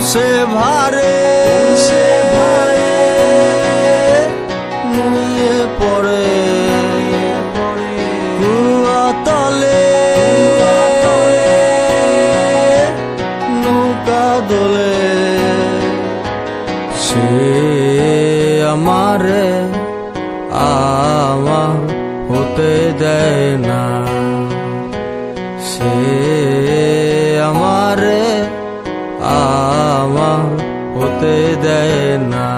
সে ভারে নুয়ে পড়ে তলে নৌকা দোলে সে আমারে আমার হতে দেয় না দেয় না।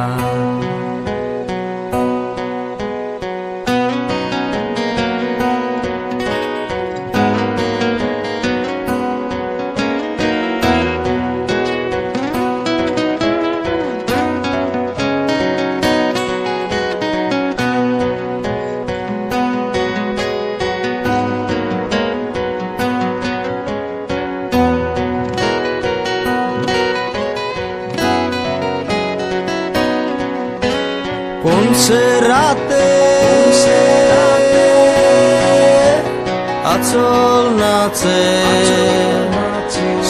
সে রাতে আচল নাচে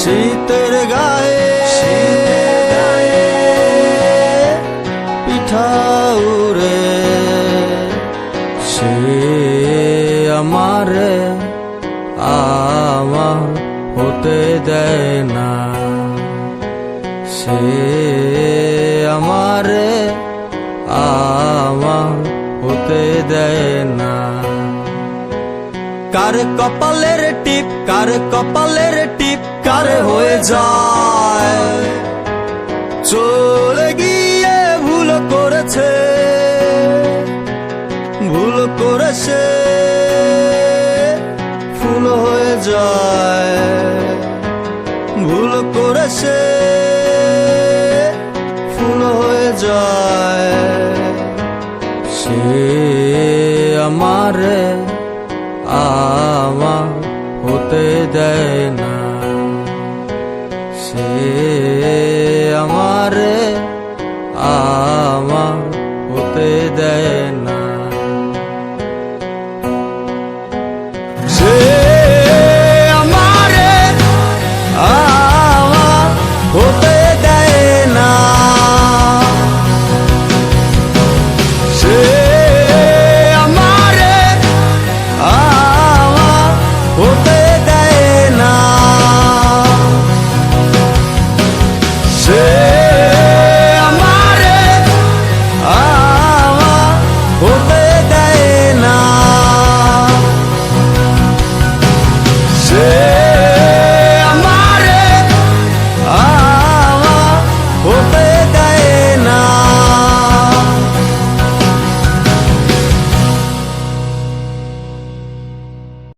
শীতের গায়ে পিঠা আমার হতে দেয় না সে আমারে আমার হতে দেয় না। কার কপালের টিপ, কার কপালের টিপ, কার হয়ে যায়। চলে গিয়ে ভুল করেছে ভুল করেছে, ফুল হয়ে যায়। ভুল করেছে। সে আমারে আমা হতে দেয় না। সে আমারে আমা হতে দেয়